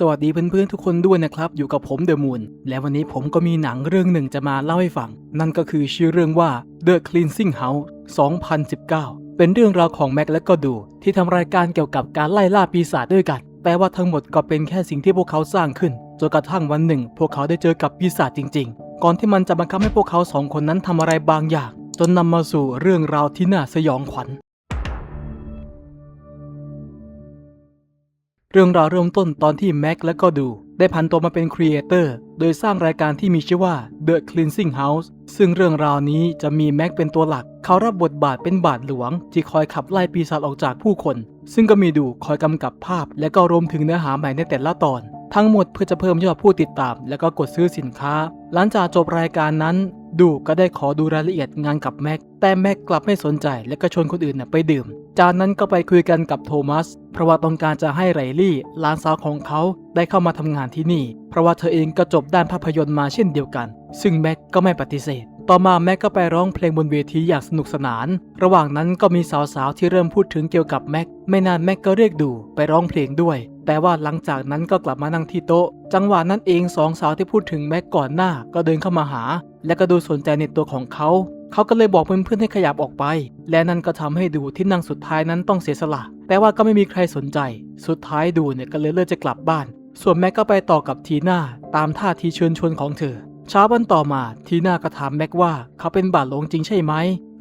สวัสดีเพื่อนๆทุกคนด้วยนะครับ อยู่กับผมเดอะมูนและวันนี้ผมก็มีหนังเรื่องหนึ่งจะมาเล่าให้ฟัง นั่นก็คือชื่อเรื่องว่า The Cleansing House 2019 เป็นเรื่องราวของแม็กและก็ดู ที่ทำรายการเกี่ยวกับการไล่ล่าปีศาจด้วยกัน แต่ว่าทั้งหมดก็เป็นแค่สิ่งที่พวกเขาสร้างขึ้นจนกระทั่งวันหนึ่ง พวกเขาได้เจอกับปีศาจจริง ๆ ก่อนที่มันจะบังคับให้พวกเขาสองคนนั้นทำอะไรบางอย่าง จนนำมาสู่เรื่องราวที่น่าสยองขวัญ รื่องราวเริ่มต้นตอนที่แม็กและก็ดู ได้ผันตัวมาเป็นครีเอเตอร์โดยสร้างรายการที่มีชื่อว่า The Cleansing House ซึ่งเรื่องราวนี้จะมีแม็กเป็นตัวหลัก เขารับบทบาทเป็นบาทหลวง ที่คอยขับไล่ปีศาจออกจากผู้คน ซึ่งก็มีดูคอยกำกับภาพ และก็รวมถึงเนื้อหาใหม่ในแต่ละตอน ทั้งหมดเพื่อจะเพิ่มยอดผู้ติดตาม และก็กดซื้อสินค้า หลังจากจบรายการนั้น ดูก็ได้ขอดูรายละเอียดงานกับแม็ก แต่แม็กกลับไม่สนใจ และก็ชวนคนอื่นน่ะไปดื่ม จากนั้นก็ไปคุยกันกับโทมัส เพราะว่าต้องการจะให้ไรลี่หลานสาวของเขาได้เข้ามาทำงานที่นี่ เพราะว่าเธอเองก็จบด้านภาพยนตร์มาเช่นเดียวกัน ซึ่งแม็กก็ไม่ปฏิเสธต่อมาแม็กก็ไปร้องเพลงบนเวทีอย่างสนุกสนาน ระหว่างนั้นก็มีสาวๆที่เริ่มพูดถึงเกี่ยวกับแม็ก ไม่นานแม็กก็เรียกดูไปร้องเพลงด้วย แต่ว่าหลังจากนั้นก็กลับมานั่งที่โต๊ะ จังหวะนั้นเองสองสาวที่พูดถึงแม็กก่อนหน้า ก็เดินเข้ามาหา และก็ดูสนใจในตัวของเขา เขาก็เลยบอกเพื่อนๆให้ขยับออกไป และนั่นก็ทำให้ดูที่นั่งสุดท้ายนั้นต้องเสียสละ แต่ว่าก็ไม่มีใครสนใจ สุดท้ายดูเนี่ยก็เลยเลือกจะกลับบ้าน ส่วนแม็กก็ไปต่อกับทีน่าตามท่าทีเชิญชวนของเธอเช้าวันต่อมาทีน่าก็ถามแม็กว่าเขาเป็นบาทหลงจริงใช่ไหม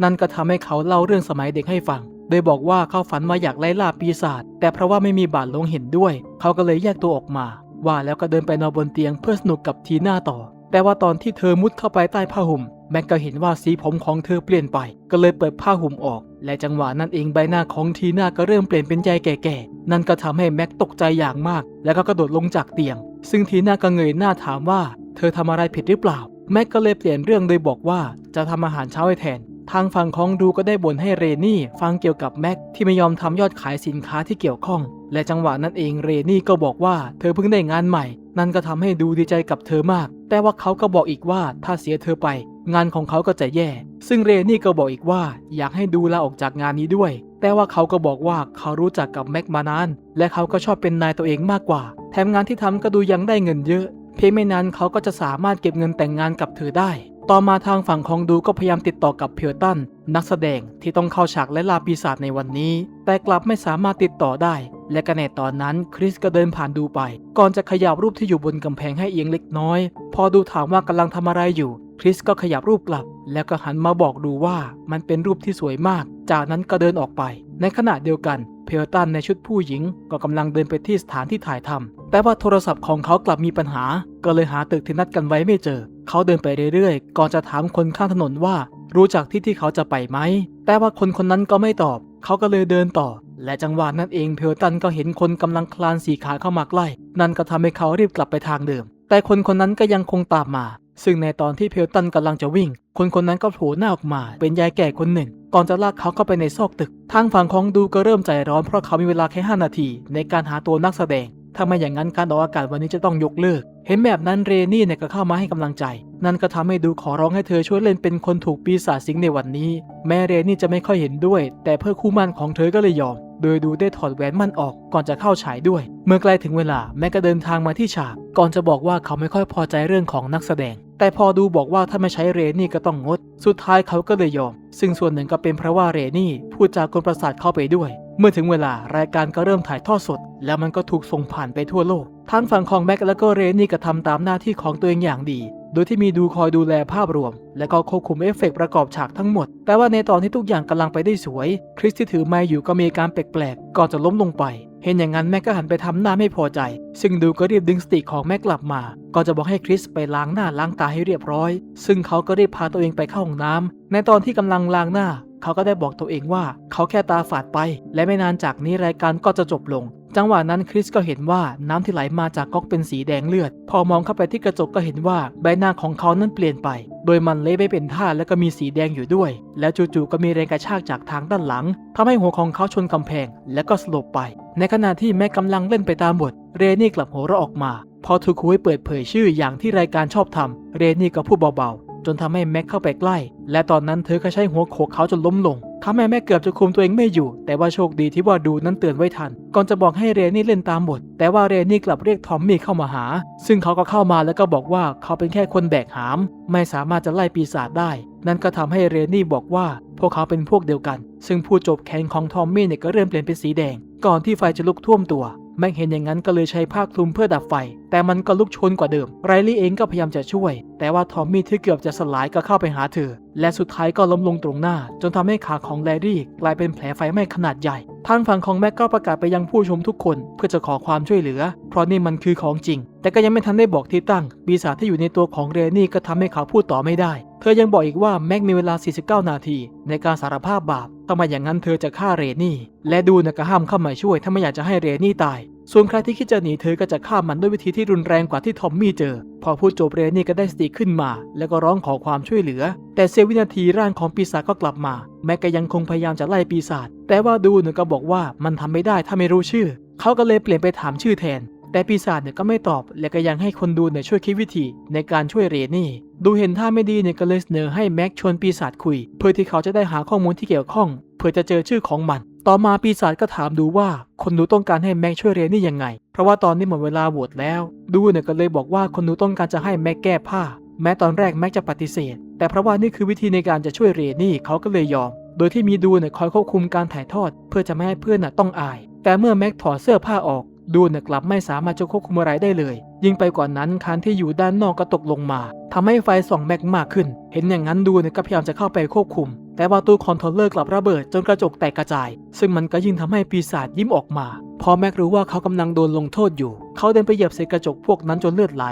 นั่นก็ทำให้เขาเล่าเรื่องสมัยเด็กให้ฟัง โดยบอกว่าเขาฝันว่าอยากไล่ล่าปีศาจแต่เพราะว่าไม่มีบาทลงเห็นด้วย เขาก็เลยแยกตัวออกมา ว่าแล้วก็เดินไปนอนบนเตียงเพื่อสนุกกับทีน่าต่อ แต่ว่าตอนที่เธอมุดเข้าไปใต้ผ้าห่มแม็กก็เห็นว่าสีผมของเธอเปลี่ยนไป ก็เลยเปิดผ้าห่มออก และจังหวะนั้นเองใบหน้าของทีน่าก็เริ่มเปลี่ยนเป็นใจแก่ๆ นั่นก็ทำให้แม็กตกใจอย่างมาก แล้วก็กระโดดลงจากเตียง ซึ่งทีน่าก็เงยหน้าถามว่า เธอทำอะไรผิดหรือเปล่า แม็กก็เลยเปลี่ยนเรื่องโดยบอกว่าจะทำอาหารเช้าให้แทน ทางฝั่งของดูก็ได้บ่นให้เรนี่ฟังเกี่ยวกับแม็กที่ไม่ยอมทำยอดขายสินค้าที่เกี่ยวข้อง และจังหวะนั้นเองเรนี่ก็บอกว่าเธอเพิ่งได้งานใหม่ นั่นก็ทำให้ดูดีใจกับเธอมาก แต่ว่าเขาก็บอกอีกว่าถ้าเสียเธอไป งานของเขาก็จะแย่ ซึ่งเรนี่ก็บอกอีกว่าอยากให้ดูลาออกจากงานนี้ด้วย แต่ว่าเขาก็บอกว่าเขารู้จักกับแม็กมานาน และเขาก็ชอบเป็นนายตัวเองมากกว่า แถมงานที่ทำก็ดูยังได้เงินเยอะ เพียงไม่นานเขาก็จะสามารถเก็บเงินแต่งงานกับเธอได้ ต่อมาทางฝั่งของดูก็พยายามติดต่อกับเพียวตันนักแสดงที่ต้องเข้าฉากและลาปีศาจในวันนี้ แต่กลับไม่สามารถติดต่อได้ และก็ในตอนนั้นคริสก็เดินผ่านดูไป ก่อนจะขยับรูปที่อยู่บนกำแพงให้เอียงเล็กน้อย พอดูถามว่ากำลังทำอะไรอยู่ คริสก็ขยับรูปกลับ แล้วก็หันมาบอกดูว่ามันเป็นรูปที่สวยมาก จากนั้นก็เดินออกไป ในขณะเดียวกันเพลตันในชุดผู้หญิงก็กำลังเดินไปที่สถานที่ถ่ายทำแต่ว่าโทรศัพท์ของเขากลับมีปัญหา ก็เลยหาตึกที่นัดกันไว้ไม่เจอ เขาเดินไปเรื่อยๆ ก่อนจะถามคนข้างถนนว่ารู้จักที่ที่เขาจะไปไหม แต่ว่าคนคนนั้นก็ไม่ตอบ เขาก็เลยเดินต่อ และจังหวะนั้นเองเพลตันก็เห็นคนกำลังคลานสีขาเข้ามาใกล้ นั่นก็ทำให้เขารีบกลับไปทางเดิม แต่คนคนนั้นก็ยังคงตามมา ซึ่งในตอนที่เพลตันกำลังจะวิ่ง คนคนนั้นก็โผล่หน้าออกมา เป็นยายแก่คนหนึ่ง ก่อนจะลากเขาเข้าไปในซอกตึก ทางฝั่งของดูก็เริ่มใจร้อนเพราะเขามีเวลาแค่ 5 นาที ในการหาตัวนักแสดง ถ้าไม่อย่างนั้นการออกอากาศวันนี้จะต้องยกเลิก เห็นแบบนั้นเรนี่เนี่ยก็เข้ามาให้กำลังใจ นั่นก็ทำให้ดูขอร้องให้เธอช่วยเล่นเป็นคนถูกปีศาจสิงในวันนี้ แม้เรนี่จะไม่ค่อยเห็นด้วย แต่เพื่อคู่มั่นของเธอก็เลยยอม โดยดูได้ถอดแหวนมั่นออกก่อนจะเข้าฉายด้วย เมื่อใกล้ถึงเวลาแม่ก็เดินทางมาที่ฉาก ก่อนจะบอกว่าเขาไม่ค่อยพอใจเรื่องของนักแสดง แต่พอดูบอกว่าถ้าไม่ใช้เรนี่ก็ต้องงด สุดท้ายเขาก็เลยยอม ซึ่งส่วนหนึ่งก็เป็นเพราะว่าเรนี่พูดจากคนประสาทเข้าไปด้วย เมื่อถึงเวลารายการก็เริ่มถ่ายทอดสด แล้วมันก็ถูกส่งผ่านไปทั่วโลกทั้งฝั่งของแม็กและก็เรนนี่ก็ทำตามหน้าที่ของตัวเองอย่างดี โดยที่มีดูคอยดูแลภาพรวม และก็ควบคุมเอฟเฟกต์ประกอบฉากทั้งหมด แต่ว่าในตอนที่ทุกอย่างกำลังไปได้สวย คริสที่ถือไม้อยู่ก็มีการแปลกๆก่อนจะล้มลงไป เห็นอย่างนั้นแม็กก็หันไปทำหน้าไม่พอใจ ซึ่งดูก็รีบดึงสติของแม็กกลับมา ก็จะบอกให้คริสไปล้างหน้าล้างตาให้เรียบร้อย ซึ่งเขาก็รีบพาตัวเองไปเข้าห้องน้ำในตอนที่กำลังล้างหน้า เขาก็ได้บอกตัวเองว่าเขาแค่ตาฝาดไป และไม่นานจากนี้รายการก็จะจบลง จังหวะนั้นคริสก็เห็นว่าน้ำที่ไหลมาจากก๊อกเป็นสีแดงเลือด พอมองเข้าไปที่กระจกก็เห็นว่าใบหน้าของเขานั้นเปลี่ยนไป โดยมันเละไปเป็นท่าและก็มีสีแดงอยู่ด้วย แล้วจู่ๆก็มีแรงกระชากจากทางด้านหลังทำให้หัวของเขาชนกำแพง แล้วก็สลบไป ในขณะที่แม่กำลังเล่นไปตามบท เรนี่กลับหัวเราะออกมา พอทูคุยเปิดเผยชื่ออย่างที่รายการชอบทำเรนี่ก็พูดเบาๆ จนทำให้แม็กเข้าไปใกล้ และตอนนั้นเธอก็ใช้หัวโขกเขาจนล้มลงทำให้แม่เกือบจะคุมตัวเองไม่อยู่ แต่ว่าโชคดีที่ว่าดูนั้นเตือนไว้ทัน ก่อนจะบอกให้เรนนี่เล่นตามบทแต่ว่าเรนนี่กลับเรียกทอมมี่เข้ามาหา ซึ่งเขาก็เข้ามาแล้วก็บอกว่าเขาเป็นแค่คนแบกหาม ไม่สามารถจะไล่ปีศาจได้ นั่นก็ทำให้เรนนี่บอกว่า พวกเขาเป็นพวกเดียวกัน ซึ่งผู้จบแขนของทอมมี่เนี่ยก็เริ่มเปลี่ยนเป็นสีแดง ก่อนที่ไฟจะลุกท่วมตัวแม็กเห็นอย่างนั้นก็เลยใช้ผ้าคลุมเพื่อดับไฟ แต่มันก็ลุกชนกว่าเดิม ไรลี่เองก็พยายามจะช่วย แต่ว่าทอมมี่ที่เกือบจะสลายก็เข้าไปหาเธอ และสุดท้ายก็ล้มลงตรงหน้า จนทำให้ขาของแลรี่กลายเป็นแผลไฟไหม้ขนาดใหญ่ ทางฝั่งของแม็กก็ประกาศไปยังผู้ชมทุกคน เพื่อจะขอความช่วยเหลือ เพราะนี่มันคือของจริง แต่ก็ยังไม่ทันได้บอกที่ตั้ง ปีศาจที่อยู่ในตัวของเรนนี่ก็ทำให้เขาพูดต่อไม่ได้ เธอยังบอกอีกว่าแม็กมีเวลา 49 นาที ในการสารภาพบาปทำไมอย่างนั้นเธอจะฆ่าเรนนี่ และดูนะก็ห้ามเข้ามาช่วยถ้าไม่อยากจะให้เรนนี่ตาย ส่วนใครที่คิดจะหนีเธอก็จะฆ่ามันด้วยวิธีที่รุนแรงกว่าที่ทอมมี่เจอ พอพูดจบเรนนี่ก็ได้สติขึ้นมา แล้วก็ร้องขอความช่วยเหลือ แต่เสี้ยววินาทีร่างของปีศาจก็กลับมา แม้ก็ยังคงพยายามจะไล่ปีศาจแต่ว่าดูเนี่ยก็บอกว่ามันทำไม่ได้ถ้าไม่รู้ชื่อ เขาก็เลยเปลี่ยนไปถามชื่อแทน แต่ปีศาจเนี่ยก็ไม่ตอบ และก็ยังให้คนดูเนี่ยช่วยคิดวิธี ในการช่วยเรนนี่ ดูเห็นท่าไม่ดีเนี่ยก็เลยเสนอให้แม็กชวนปีศาจคุย เพื่อที่เขาจะได้หาข้อมูลที่เกี่ยวข้อง เพื่อจะเจอชื่อของมัน ต่อมาปีศาจก็ถามดูว่า คนดูต้องการให้แม็กช่วยเรนนี่ยังไง เพราะว่าตอนนี้หมดเวลาโหวตแล้ว ดูเนี่ยก็เลยบอกว่าคนดูต้องการจะให้แม็กแก้ผ้า แม้ตอนแรกแม็กจะปฏิเสธ แต่เพราะว่านี่คือวิธีในการจะช่วยเรนนี่เขาก็เลยยอม โดยที่มีดูเนี่ยคอยควบคุมการถ่ายทอด เพื่อจะไม่ให้เพื่อนน่ะต้องอาย แต่เมื่อแม็กถอดเสื้อผ้าออก ดูเนี่ยกลับไม่สามารถจะควบคุมอะไรได้เลย ยิ่งไปกว่านั้นคานที่อยู่ด้านนอกก็ตกลงมาทำให้ไฟส่องแม็กมากขึ้น เห็นอย่างนั้นดูเนี่ยก็พยายามจะเข้าไปควบคุม แต่ว่าตูคอนโทรลเลอร์กลับระเบิดจนกระจกแตกกระจาย ซึ่งมันก็ยิ่งทำให้ปีศาจยิ้มออกมา พอแม็กรู้ว่าเขากำลังโดนลงโทษอยู่ เขาเดินไปเหยียบใส่กระจกพวกนั้นจนเลือดไหล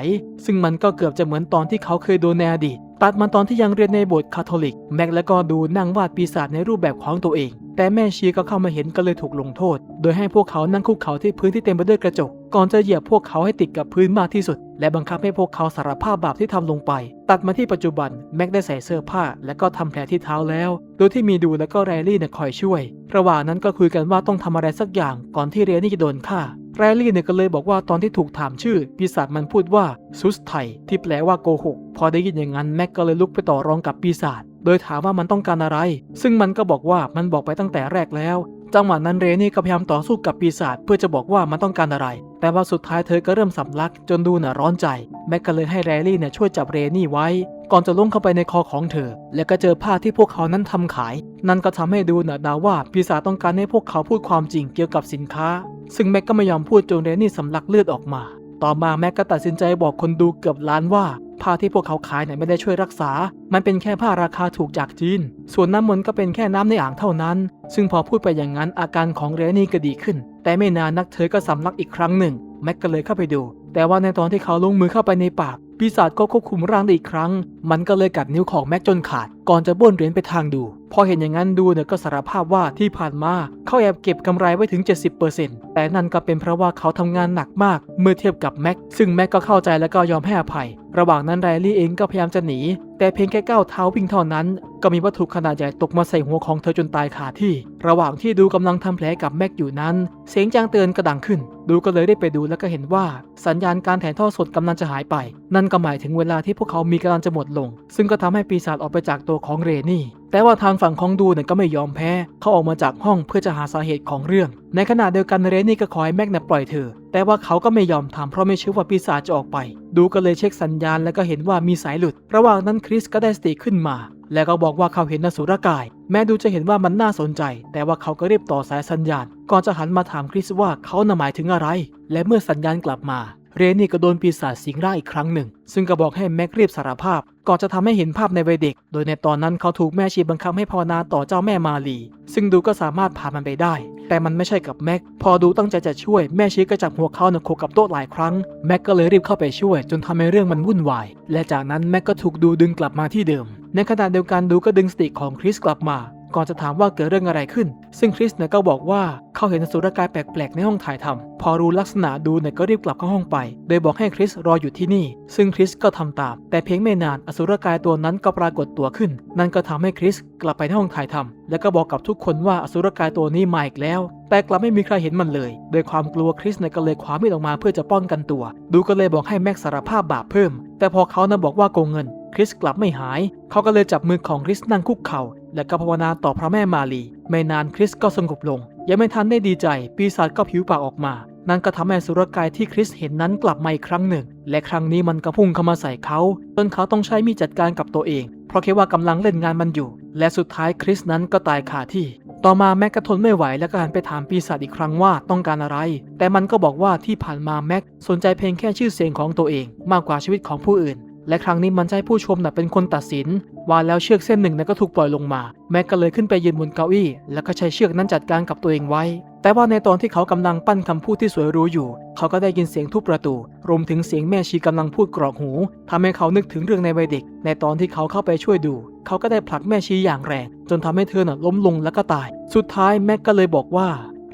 ซึ่งมันก็เกือบจะเหมือนตอนที่เขาเคยโดนในอดีต ตัดมาตอนที่ยังเรียนในโบสถ์คาทอลิก แม็กและก็ดูนั่งวาดปีศาจในรูปแบบของตัวเอง แต่แม่ชีก็เข้ามาเห็นก็เลยถูกลงโทษ โดยให้พวกเขานั่งคุกเข่าที่พื้นที่เต็มไปด้วยกระจก ก่อนจะเหยียบพวกเขาให้ติดกับพื้นมากที่สุด และบังคับให้พวกเขาสารภาพบาปที่ทำลงไป ตัดมาที่ปัจจุบันแม็กได้ใส่เสื้อผ้า และก็ทำแผลที่เท้าแล้ว โดยที่มีดูและก็แรลลี่เนี่ยคอยช่วย ระหว่างนั้นก็คุยกันว่าต้องทำอะไรสักอย่างก่อนที่เรนนี่จะโดนฆ่าแรลลี่เนี่ยก็เลยบอกว่าตอนที่ถูกถามชื่อปีศาจมันพูดว่าซุสไทที่แปลว่าโกหกพอได้ยินอย่างนั้นแม็กก็เลยลุกไปต่อรองกับปีศาจโดยถามว่ามันต้องการอะไร ซึ่งมันก็บอกว่ามันบอกไปตั้งแต่แรกแล้ว จังหวะนั้นเรนนี่ก็พยายามต่อสู้กับปีศาจเพื่อจะบอกว่ามันต้องการอะไร แต่ว่าสุดท้ายเธอก็เริ่มสำลักจนดูน่ะร้อนใจ แม็กก็เลยให้แรลี่เนี่ยช่วยจับเรนนี่ไว้ ก่อนจะล้มเข้าไปในคอของเธอ แล้วก็เจอผ้าที่พวกเขานั้นทำขาย นั่นก็ทำให้ดูน่ะดาว่าปีศาจต้องการให้พวกเขาพูดความจริงเกี่ยวกับสินค้า ซึ่งแม็กก็ไม่ยอมพูดจนเรนนี่สำลักเลือดออกมา ต่อมาแม็กก็ตัดสินใจบอกคนดูเกือบล้านว่า ผ้าที่พวกเขาขายเนี่ยไม่ได้ช่วยรักษา มันเป็นแค่ผ้าราคาถูกจากจีน ส่วนน้ำมนต์ก็เป็นแค่น้ำในอ่างเท่านั้น ซึ่งพอพูดไปอย่างนั้นอาการของเรนนี่ก็ดีขึ้น แต่ไม่นานนักเธอก็สำลักอีกครั้งหนึ่ง แม็กก็เลยเข้าไปดู แต่ว่าในตอนที่เขาลงมือเข้าไปในปากปีศาจก็ควบคุมร่างได้อีกครั้ง มันก็เลยกัดนิ้วของแม็กจนขาด ก่อนจะบ้วนเหรียญไปทางดู พอเห็นอย่างนั้นดูเนี่ยก็สารภาพว่าที่ผ่านมาเขาแอบเก็บกำไรไว้ถึง 70%แต่นั่นก็เป็นเพราะว่าเขาทำงานหนักมาก เมื่อเทียบกับแม็ก ซึ่งแม็กก็เข้าใจและก็ยอมให้อภัย ระหว่างนั้นไรลี่เองก็พยายามจะหนี แต่เพียงแค่ก้าวเท้าวิ่งเท่านั้น ก็มีวัตถุขนาดใหญ่ตกมาใส่หัวของเธอจนตายคาที่ ระหว่างที่ดูกำลังทำแผลกับแม็กอยู่นั้น เสียงแจ้งเตือนกระดังขึ้น ดูก็เลยได้ไปดูแล้วก็เห็นว่าสัญญาณการถ่ายทอดสดกำลังจะหายไป นั่นก็หมายถึงเวลาที่พวกเขามีกำลังจะหมดลง ซึ่งก็ทำให้ปีศาจออกไปจากตัวของเรนี่ แต่ว่าทางฝั่งของดูเนี่ยก็ไม่ยอมแพ้ เขาออกมาจากห้องเพื่อจะหาสาเหตุของเรื่อง ในขณะเดียวกันเรนี่ก็ขอให้แม็กเนปล่อยเธอ แต่ว่าเขาก็ไม่ยอมทำเพราะไม่เชื่อว่าปีศาจจะออกไป ดูก็เลยเช็คสัญญาณแล้วก็เห็นว่ามีสายหลุด ระหว่างนั้นคริสก็ได้สติขึ้นมา แล้วก็บอกว่าเขาเห็นนสุรกาย แม้ดูจะเห็นว่ามันน่าสนใจ แต่ว่าเขาก็รีบต่อสายสัญญาณ ก่อนจะหันมาถามคริสว่าเขาหมายถึงอะไร และเมื่อสัญญาณกลับมา เรนนี่ก็โดนปีศาจสิงร่างอีกครั้งหนึ่ง ซึ่งก็บอกให้แม็กรีบสารภาพ ก่อนจะทำให้เห็นภาพในวัยเด็ก โดยในตอนนั้นเขาถูกแม่ชีบังคับให้ภาวนาต่อเจ้าแม่มาลี ซึ่งดูก็สามารถผ่านมันไปได้ แต่มันไม่ใช่กับแม็ก พอดูตั้งใจจะช่วยแม่ชีก็จับหัวเขาหนักโขกกับโต๊ะหลายครั้ง แม็กก็เลยรีบเข้าไปช่วย จนทำให้เรื่องมันวุ่นวาย และจากนั้นแม็กก็ถูกดูดึงกลับมาที่เดิม ในขณะเดียวกันดูก็ดึงสติของคริสกลับมา ก่อนจะถามว่าเกิดเรื่องอะไรขึ้น ซึ่งคริสเนี่ยก็บอกว่าเขาเห็นอสุรกายแปลกๆในห้องถ่ายทำพอรู้ลักษณะดูเนี่ยก็รีบกลับเข้าห้องไป โดยบอกให้คริสรออยู่ที่นี่ ซึ่งคริสก็ทำตาม แต่เพียงไม่นานอสุรกายตัวนั้นก็ปรากฏตัวขึ้น นั่นก็ทำให้คริสกลับไปที่ห้องถ่ายทำและก็บอกกับทุกคนว่าอสุรกายตัวนี้มาอีกแล้ว แต่กลับไม่มีใครเห็นมันเลย โดยความกลัวคริสเนี่ยก็เลยคว้ามีดออกมาเพื่อจะป้องกันตัว ดูก็เลยบอกให้แม็กสารภาพบาปเพิ่ม แต่พอเขานะบอกว่าโกงเงินคริสกลับไม่หาย เขาก็เลยจับมือของคริสนั่งคุกเข่า และก็ภาวนาต่อพระแม่มารี ไม่นานคริสก็สงบลง ยังไม่ทันได้ดีใจ ปีศาจก็ผิวปากออกมา นั่นก็ทำให้สุรกายที่คริสเห็นนั้นกลับมาอีกครั้งหนึ่ง และครั้งนี้มันก็พุ่งเข้ามาใส่เขาจนเขาต้องใช้มีดจัดการกับตัวเอง เพราะคิดว่ากำลังเล่นงานมันอยู่ และสุดท้ายคริสนั้นก็ตายคาที่ ต่อมาแม็กก็ทนไม่ไหวและก็หันไปถามปีศาจอีกครั้งว่าต้องการอะไร แต่มันก็บอกว่าที่ผ่านมาแม็กสนใจเพียงแค่ชื่อเสียงของตัวเอง มากกว่าชีวิตของผู้อื่น และครั้งนี้มันจะให้ผู้ชมน่ะเป็นคนตัดสิน ว่าแล้วเชือกเส้นหนึ่งนั้นก็ถูกปล่อยลงมา แม็กก็เลยขึ้นไปยืนบนเก้าอี้ แล้วก็ใช้เชือกนั้นจัดการกับตัวเองไว้ แต่ว่าในตอนที่เขากำลังปั้นคำพูดที่สวยรู้อยู่ เขาก็ได้ยินเสียงทุบประตู รวมถึงเสียงแม่ชีกำลังพูดกรอกหูทำให้เขานึกถึงเรื่องในวัยเด็ก ในตอนที่เขาเข้าไปช่วยดู เขาก็ได้ผลักแม่ชีอย่างแรง จนทำให้เธอน่ะล้มลงแล้วก็ตาย สุดท้ายแม็กก็เลยบอกว่า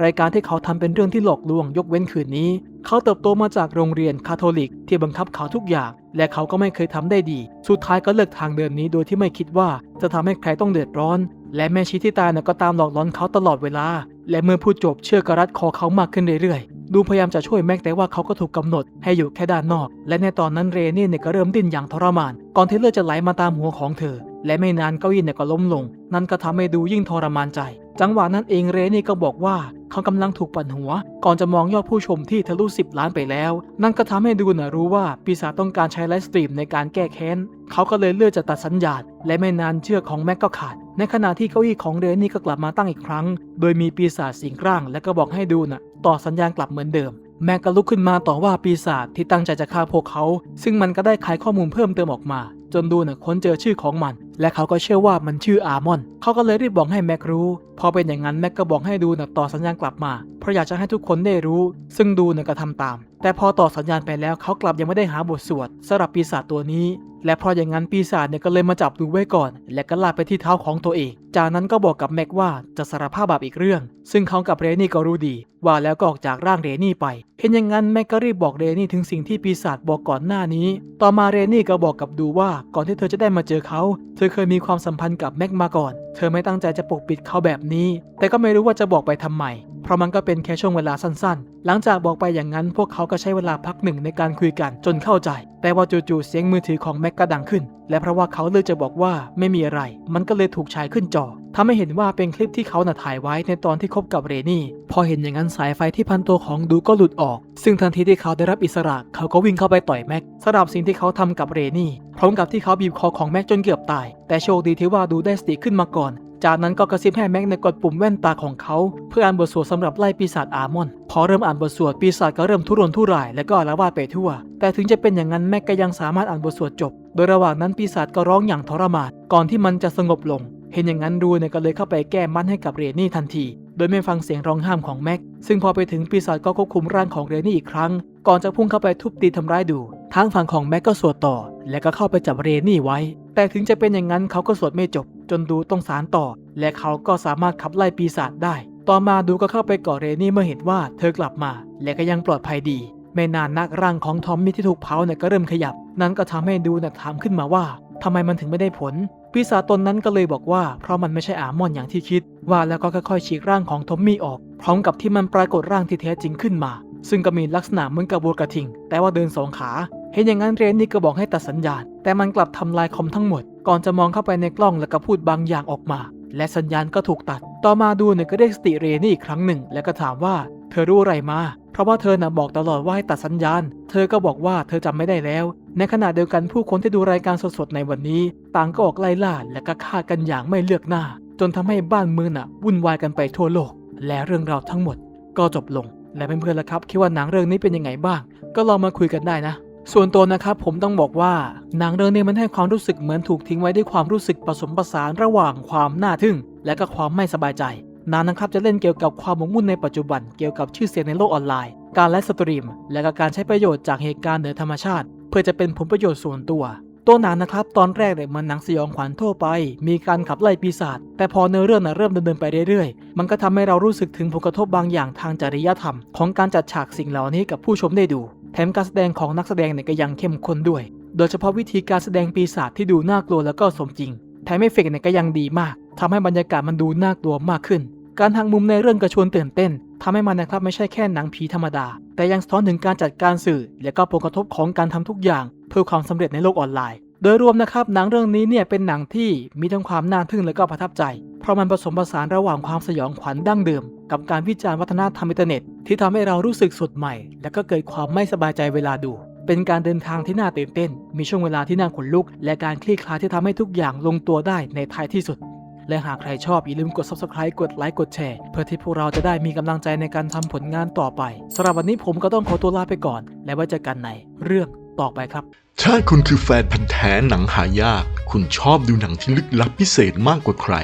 รายการที่เขาทำเป็นเรื่องที่หลอกลวงยกเว้นคืนนี้ เขาเติบโตมาจากโรงเรียนคาทอลิก ที่บังคับเขาทุกอย่าง และเขาก็ไม่เคยทำได้ดี สุดท้ายก็เลือกทางเดินนี้โดยที่ไม่คิดว่าจะทำให้ใครต้องเดือดร้อน และแม่ชีที่ตายน่ะก็ตามหลอกหลอนเขาตลอดเวลา และเมื่อพูดจบเชือกกรัดคอเขามากขึ้นเรื่อยๆ ดูพยายามจะช่วยแม็กแต่ว่าเขาก็ถูกกำหนดให้อยู่แค่ด้านนอก และในตอนนั้นเรนี่เนี่ยก็เริ่มดิ้นอย่างทรมาน ก่อนที่เลือดจะไหลมาตามหัวของเธอ และไม่นานเก้าอี้เนี่ยก็ล้มลง นั่นก็ทำให้ดูยิ่งทรมานใจ จังหวะนั้นเองเรนี่ก็บอกว่าเขากำลังถูกปั่นหัว ก่อนจะมองยอดผู้ชมที่ทะลุ 10 ล้านไปแล้ว นั่นก็ทำให้ดูน่ะรู้ว่าปีศาจต้องการใช้ไลฟ์สตรีมในการแก้แค้น เขาก็เลยเลือกจะตัดสัญญาณ และไม่นานเชือกของแม็กก็ขาด ในขณะที่เก้าอี้ของเรนนี่ก็กลับมาตั้งอีกครั้ง โดยมีปีศาจสิงร่าง และก็บอกให้ดูน่ะต่อสัญญาณกลับเหมือนเดิม แม็กก็ลุกขึ้นมาต่อว่าปีศาจที่ตั้งใจจะฆ่าพวกเขา ซึ่งมันก็ได้ขายข้อมูลเพิ่มเติมออกมา จนดูน่ะค้นเจอชื่อของมัน และเขาก็เชื่อว่ามันชื่ออาร์มอนเขาก็เลยรีบบอกให้แม็กรู้ พอเป็นอย่างนั้นแม็กก็บอกให้ดูนะต่อสัญญาณกลับมา เพราะอยากจะให้ทุกคนได้รู้ ซึ่งดูนะก็ทำตาม แต่พอต่อสัญญาณไปแล้วเขากลับยังไม่ได้หาบทสวดสำหรับปีศาจตัวนี้ และเพราะอย่างนั้นปีศาจเนี่ยก็เลยมาจับดูไว้ก่อน และก็ลากไปที่เท้าของตัวเอง จากนั้นก็บอกกับแม็กว่าจะสารภาพบาปอีกเรื่อง ซึ่งเขากับเรนี่ก็รู้ดี ว่าแล้วก็ออกจากร่างเรนี่ไป เห็นอย่างนั้นแม็กก็รีบบอกเรนี่ถึงสิ่งที่ปีศาจบอกก่อนหน้านี้ ต่อมาเรนี่ก็บอกกับดูว่าก่อนที่เธอจะได้มาเจอเขาเธอเคยมีความสัมพันธ์กับแม็กมาก่อน เธอไม่ตั้งใจจะปกปิดเขาแบบนี้ แต่ก็ไม่รู้ว่าจะบอกไปทำไม เพราะมันก็เป็นแค่ช่วงเวลาสั้นๆ หลังจากบอกไปอย่างนั้น พวกเขาก็ใช้เวลาพักหนึ่งในการคุยกันจนเข้าใจ แต่ว่าจู่ๆเสียงมือถือของแม็กก็ดังขึ้น และเพราะว่าเขาเลือกจะบอกว่าไม่มีอะไร มันก็เลยถูกฉายขึ้นจอ ทำให้เห็นว่าเป็นคลิปที่เขาน่ะถ่ายไว้ในตอนที่คบกับเรนี่ พอเห็นอย่างนั้นสายไฟที่พันตัวของดูก็หลุดออก ซึ่งทันทีที่เขาได้รับอิสระ เขาก็วิ่งเข้าไปต่อยแม็กสำหรับสิ่งที่เขาทำกับเรนี่ พร้อมกับที่เขาบีบคอของแม็กจนเกือบตาย แต่โชคดีที่ว่าดูได้สติขึ้นมาก่อน จากนั้นก็กระซิบให้แม็กในกดปุ่มแว่นตาของเขา เพื่ออ่านบทสวดสำหรับไล่ปีศาจอามอน พอเริ่มอ่านบทสวดปีศาจก็เริ่มทุรนทุรายและก็อาละวาดไปทั่ว แต่ถึงจะเป็นอย่างนั้นแม็กก็ยังสามารถอ่านบทสวดจบ โดยระหว่างนั้นปีศาจก็ร้องอย่างทรมานก่อนที่มันจะสงบลง เห็นอย่างนั้นดูเนี่ยก็เลยเข้าไปแก้มัดให้กับเรนี่ทันที โดยไม่ฟังเสียงร้องห้ามของแม็ก ซึ่งพอไปถึงปีศาจก็ควบคุมร่างของเรนี่อีกครั้ง ก่อนจะพุ่งเข้าไปทุบตีทำร้ายดูทางฝั่งของแม็กก็สวดต่อ และก็เข้าไปจับเรนี่ไว้ แต่ถึงจะเป็นอย่างนั้นเขาก็สวดไม่จบ จนดูต้องสารต่อ และเขาก็สามารถขับไล่ปีศาจได้ ต่อมาดูก็เข้าไปก่อเรนี่เมื่อเห็นว่าเธอกลับมา และก็ยังปลอดภัยดี ไม่นานนักร่างของทอมมี่ที่ถูกเผาเนี่ยก็เริ่มขยับ นั้นก็ทำให้ดูเนี่ยถามขึ้นมาว่าทำไมมันถึงไม่ได้ผล ปีศาจตนนั้นก็เลยบอกว่า เพราะมันไม่ใช่อามอนอย่างที่คิด ว่าแล้วก็ค่อยๆฉีกร่างของทอมมี่ออก พร้อมกับที่มันปรากฏร่างที่แท้จริงขึ้นมา ซึ่งก็มีลักษณะเหมือนกับวัวกระทิง แต่ว่าเดินสองขา เห็นอย่างนั้นเรนนี่ก็บอกให้ตัดสัญญาณ แต่มันกลับทำลายคอมทั้งหมด ก่อนจะมองเข้าไปในกล้องแล้วก็พูดบางอย่างออกมา และสัญญาณก็ถูกตัด ต่อมาดูเนี่ยก็ได้สติเรนนี่อีกครั้งหนึ่ง แล้วก็ถามว่า เธอรู้อะไรมา เพราะว่าเธอน่ะบอกตลอดว่าให้ตัดสัญญาณ เธอก็บอกว่าเธอจำไม่ได้แล้ว ในขณะเดียวกันผู้คนที่ดูรายการสดๆในวันนี้ ต่างก็ออกไล่ล่าและก็ฆ่ากันอย่างไม่เลือกหน้า จนทำให้บ้านเมืองน่ะวุ่นวายกันไปทั่วโลก และเรื่องราวทั้งหมด ก็จบลง และเพื่อนๆล่ะครับคิดว่าหนังเรื่องนี้เป็นยังไงบ้าง ก็ลองมาคุยกันได้นะส่วนตัวนะครับผมต้องบอกว่าหนังเรื่องนี้มันให้ความรู้สึกเหมือนถูกทิ้งไว้ด้วยความรู้สึกผสมผสานระหว่างความน่าทึ่ง และก็ความไม่สบายใจ หนังนะครับจะเล่นเกี่ยวกับความหมกมุ่นในปัจจุบัน เกี่ยวกับชื่อเสียงในโลกออนไลน์ การไลฟ์สตรีม และก็การใช้ประโยชน์จากเหตุการณ์เหนือธรรมชาติ เพื่อจะเป็นผลประโยชน์ส่วนตัวตัวหนังนะครับตอนแรกเนี่ยมันหนังสยองขวัญทั่วไป มีการขับไล่ปีศาจแต่พอเนื้อเรื่องนะเริ่มดำเนินไปเรื่อยๆ มันก็ทำให้เรารู้สึกถึงผลกระทบบางอย่างทางจริยธรรม ของการจัดฉากสิ่งเหล่านี้กับผู้ชมได้ดู แถมการแสดงของนักแสดงเนี่ยก็ยังเข้มข้นด้วย โดยเฉพาะวิธีการแสดงปีศาจที่ดูน่ากลัวแล้วก็สมจริงแถมเอฟเฟกต์เนี่ยก็ยังดีมากทำให้บรรยากาศมันดูน่ากลัวมากขึ้น การทางมุมในเรื่องกระชวนตื่นเต้นทำให้มันนะครับไม่ใช่แค่หนังผีธรรมดา แต่ยังสะท้อนถึงการจัดการสื่อ และก็ผลกระทบของการทำทุกอย่าง เพื่อความสำเร็จในโลกออนไลน์ โดยรวมนะครับหนังเรื่องนี้เนี่ยเป็นหนังที่มีทั้งความน่าทึ่งและก็ประทับใจ เพราะมันผสมผสานระหว่างความสยองขวัญดั้งเดิม กับการวิจารณ์วัฒนธรรมอินเทอร์เน็ต ที่ทำให้เรารู้สึกสดใหม่ และก็เกิดความไม่สบายใจเวลาดูเป็นการเดินทางที่น่าตื่นเต้น มีช่วงเวลาที่น่าขนลุก และการคลี่คลายที่ทำให้ทุกอย่างลงตัวได้ในท้ายที่สุด และหากใครชอบอย่าลืมกด subscribe กดไลค์กดแชร์เพื่อที่พวกเราจะได้มีกำลังใจในการทำผลงานต่อไปสำหรับวันนี้ผมก็ต้องขอตัวลาไปก่อน และไว้เจอกันในเรื่องต่อไปครับ ถ้าคุณคือแฟนพันธ์แท้หนังหายาก คุณชอบดูหนังที่ลึกลับพิเศษมากกว่าใคร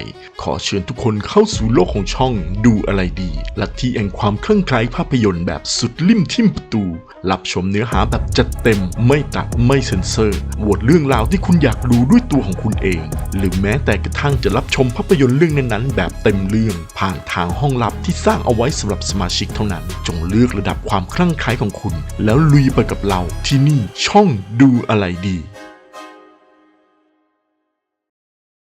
ขอเชิญทุกคนเข้าสู่โลกของช่องดูอะไรดีลัทธิแห่งความเคร่งไคล้ภาพยนตร์แบบสุดลิ่มทิ่มประตู รับชมเนื้อหาแบบจัดเต็ม ไม่ตัดไม่เซ็นเซอร์โหวตเรื่องราวที่คุณอยากดูด้วยตัวของคุณเอง หรือแม้แต่กระทั่งจะรับชมภาพยนตร์เรื่องนั้นๆ แบบเต็มเรื่องผ่านทางห้องลับที่สร้างเอาไว้สำหรับสมาชิกเท่านั้น จงเลือกระดับความคลั่งไคล้ของคุณ แล้วลุยไปกับเราที่นี่ช่องดูอะไรดี